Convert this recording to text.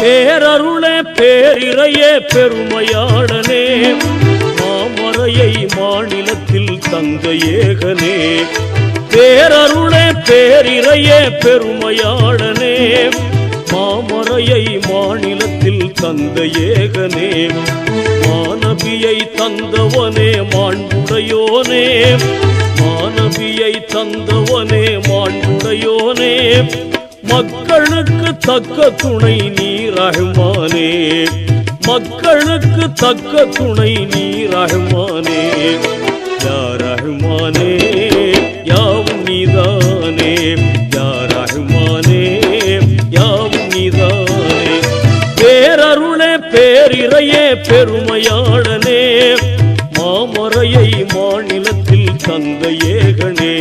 பேரருளே பேரிரையே பெருமையாளனே மாமறையை மாநிலத்தில் தங்க ஏகனே. பேரருளே பேரிரையே பெருமையாளனே மாமறையை மாநிலத்தில் தந்த ஏகனே. மாணவியை தந்தவனே மாண்புடையோனே. மாணவியை தந்தவனே மாண்புடையோனே. மக்களுக்கு தக்க துணை நீ ரஹ்மானே மக்களுக்கு தக்க துணை நீ ரஹ்மானே யா ரஹ்மானே யாவும் நீதானே. யா ரஹ்மானே யாவும் நீதானே. பேரருளே பேரிரையே பெருமையாளனே. மாமறையை மாநிலத்தில் தந்த ஏகனே.